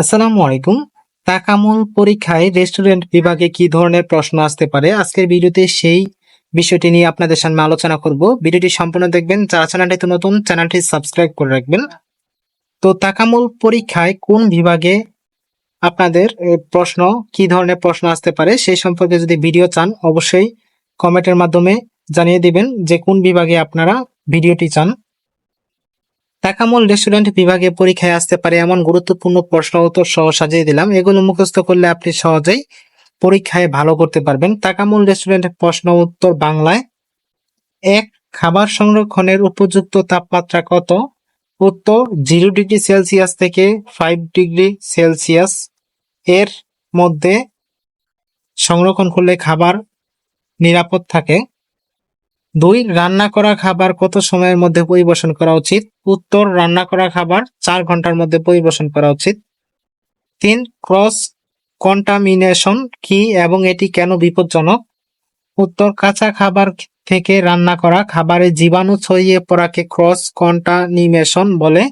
আসসালামু আলাইকুম। তাকামুল পরীক্ষায় রেস্টুরেন্ট বিভাগে কি ধরনের প্রশ্ন আসতে পারে? আজকের ভিডিওতে সেই বিষয়টি নিয়ে আপনাদের সামনে আলোচনা করব। ভিডিওটি সম্পূর্ণ দেখবেন। যারা চ্যানেলটিতে নতুন, চ্যানেলটি সাবস্ক্রাইব করে রাখবেন। তো তাকামুল পরীক্ষায় কোন বিভাগে আপনাদের প্রশ্ন, কি ধরনের প্রশ্ন আসতে পারে সেই সম্পর্কে যদি ভিডিও চান, অবশ্যই কমেন্টের মাধ্যমে জানিয়ে দিবেন যে কোন বিভাগে আপনারা ভিডিওটি চান। তাকামুল রেস্টুরেন্ট বিভাগে পরীক্ষায় আসতে পারে এমন গুরুত্বপূর্ণ প্রশ্ন উত্তর সহ সাজিয়ে দিলাম। এগুলো মুখস্থ করলে আপনি সহজেই পরীক্ষায় ভালো করতে পারবেন। তাকামুল রেস্টুরেন্টের প্রশ্ন উত্তর বাংলায়। এক, খাবার সংরক্ষণের উপযুক্ত তাপমাত্রা কত? উত্তর, জিরো ডিগ্রি সেলসিয়াস থেকে ফাইভ ডিগ্রি সেলসিয়াস এর মধ্যে সংরক্ষণ করলে খাবার নিরাপদ থাকে। দুই, রান্না করা খাবার কত সময়ের মধ্যে পরিবেশন করা উচিত? উত্তর, রান্না করা খাবার চার ঘণ্টার মধ্যে পরিবেশন করা উচিত। তিন, ক্রস কন্টামিনেশন কি এবং এটি কেন বিপজ্জনক? উত্তর, কাঁচা খাবার থেকে রান্না করা খাবারে জীবাণু ছড়িয়ে পড়াকে ক্রস কন্টামিনেশন বলে।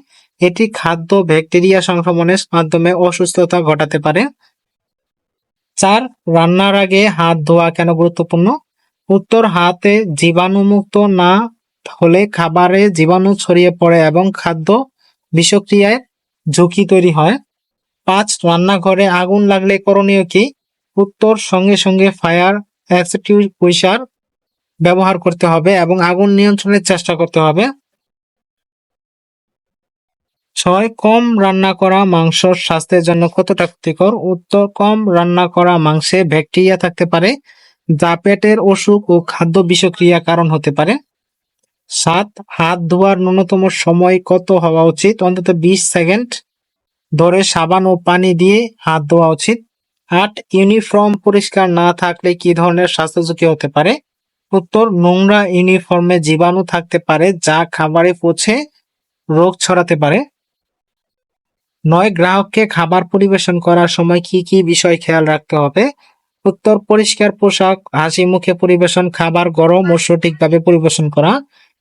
এটি খাদ্য ব্যাকটেরিয়া সংক্রমণের মাধ্যমে অসুস্থতা ঘটাতে পারে। চার, রান্নার আগে হাত ধোয়া কেন গুরুত্বপূর্ণ? উত্তর হাতে জীবাণুমুক্ত না হলে খাবারে জীবাণু ছড়িয়ে পড়ে এবং খাদ্য বিষক্রিয়ায় ঝুঁকি তৈরি হয়। পাঁচ, রান্নাঘরে আগুন লাগলে করণীয় কি? উত্তর, সঙ্গে সঙ্গে ফায়ার এক্সটিউশার ব্যবহার করতে হবে এবং আগুন নিয়ন্ত্রণের চেষ্টা করতে হবে। ছয়, কম রান্না করা মাংস স্বাস্থ্যের জন্য কতটা ক্ষতিকর? উত্তর, কম রান্না করা মাংসে ব্যাকটেরিয়া থাকতে পারে। যা পেটের অসুখ ও খাদ্য বিষক্রিয়া কারণ হতে পারে। সাত, হাত ধোয়ার ন্যূনতম সময় কত হওয়া উচিত? অন্তত বিশ সেকেন্ড ধরে সাবান ও পানি দিয়ে হাত ধোয়া উচিত। আট, ইউনিফর্ম পরিষ্কার না থাকলে কি ধরনের স্বাস্থ্য ঝুঁকি হতে পারে? উত্তর, নোংরা ইউনিফর্মে জীবাণু থাকতে পারে, যা খাবারে পচে রোগ ছড়াতে পারে। নয়, গ্রাহককে খাবার পরিবেশন করার সময় কি কি বিষয় খেয়াল রাখতে হবে? উত্তর, পরিষ্কার পোশাক, হাসি মুখে পরিবেশন, খাবার গরম ও সঠিকভাবে পরিবেশন করা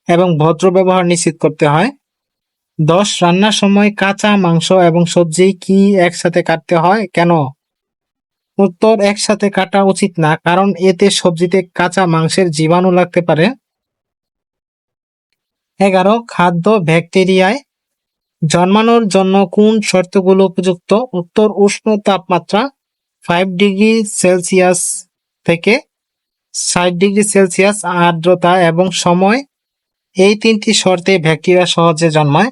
এবং ভদ্র ব্যবহার নিশ্চিত করতে হয়। দশ, রান্নার সময় কাঁচা মাংস এবং সবজি কি একসাথে কাটতে হয়? কেন? উত্তর, একসাথে কাটা উচিত না, কারণ এতে সবজিতে কাঁচা মাংসের জীবাণু লাগতে পারে। এগারো, খাদ্য ব্যাকটেরিয়ায় জন্মানোর জন্য কোন শর্তগুলো উপযুক্ত? উত্তর, উষ্ণ তাপমাত্রা ফাইভ ডিগ্রি সেলসিয়াস থেকে ষাট ডিগ্রি সেলসিয়াস আর্দ্রতা এবং সময় এই তিনটি শর্তে ব্যাকটেরিয়া সহজে জন্মায়।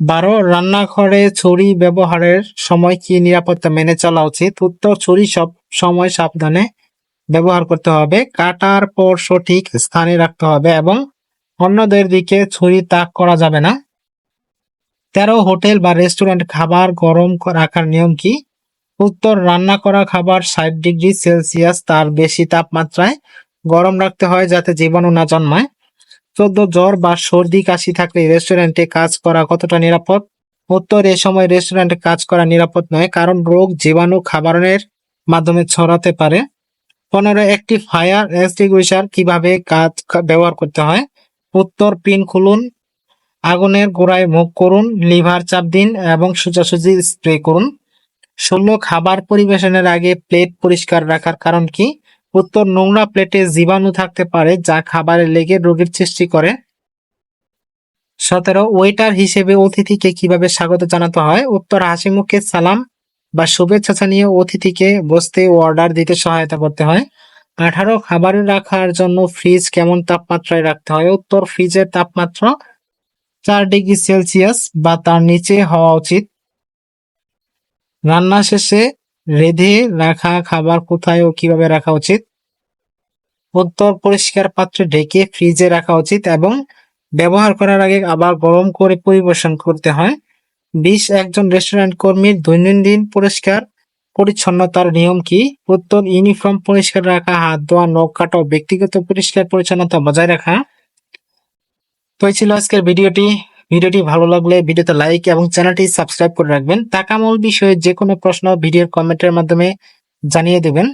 বারো, রান্নাঘরে ছুরি ব্যবহারের সময় কি নিরাপত্তা মেনে চলা উচিত? উত্তর, ছুরি সব সময় সাবধানে ব্যবহার করতে হবে। কাটার পর সঠিক স্থানে রাখতে হবে এবং অন্যদের দিকে ছুরি তাক করা যাবে না। তেরো, হোটেল বা রেস্টুরেন্ট খাবার গরম রাখার নিয়ম কি? উত্তর, রান্না করা খাবার ষাট ডিগ্রি সেলসিয়াস, তার বেশি তাপমাত্রায় গরম রাখতে হয় যাতে জীবাণু না জন্মায়। চোদ্দ, জ্বর বা সর্দি কাশি থাকলে রেস্টুরেন্টে কাজ করা কতটা নিরাপদ? উত্তর, এ সময় রেস্টুরেন্টে কাজ করা নিরাপদ নয়, কারণ রোগ জীবাণু খাবারের মাধ্যমে ছড়াতে পারে। পনেরো, একটি ফায়ার এক্সটিংগুইশার কীভাবে কাজ ব্যবহার করতে হয়? উত্তর, পিন খুলুন, আগুনের গোড়ায় মুখ করুন, লিভার চাপ দিন এবং সোজাসুজি স্প্রে করুন। ষোলো খাবার পরিবেশনের আগে প্লেট পরিষ্কার রাখার কারণ কি? উত্তর, নোংরা প্লেটে জীবাণু থাকতে পারে যা খাবারে লেগে রোগের সৃষ্টি করে। সতেরো, ওয়েটার হিসেবে অতিথিকে কীভাবে স্বাগত জানাতে হয়? উত্তর, হাসি মুখে সালাম বা শুভেচ্ছা জানিয়ে অতিথিকে বসতে ও অর্ডার দিতে সহায়তা করতে হয়। আঠারো, খাবার রাখার জন্য ফ্রিজ কেমন তাপমাত্রায় রাখতে হয়? উত্তর, ফ্রিজের তাপমাত্রা চার ডিগ্রি সেলসিয়াস বা তার নিচে হওয়া উচিত। রান্না শেষে রেঁধে রাখা খাবার কোথায় ও কীভাবে রাখা উচিত? উত্তর পরিষ্কার পাত্রে ঢেকে ফ্রিজে রাখা উচিত এবং ব্যবহার করার আগে আবার গরম করে পরিবেশন করতে হয়। বিশ, একজন রেস্টুরেন্ট কর্মীর দৈনন্দিন পরিষ্কার পরিচ্ছন্নতার নিয়ম কি? উত্তর, ইউনিফর্ম পরিষ্কার রাখা, হাত ধোয়া, নখ কাটা ব্যক্তিগত পরিষ্কার পরিচ্ছন্নতা বজায় রাখা। তো ছিল আজকের ভিডিওটি। ভিডিওটি ভালো লাগলে ভিডিওতে লাইক এবং চ্যানেলটি সাবস্ক্রাইব করে রাখবেন। টাকামূল বিষয়ে যে কোনো প্রশ্ন ভিডিওর কমেন্টের মাধ্যমে জানিয়ে দেবেন।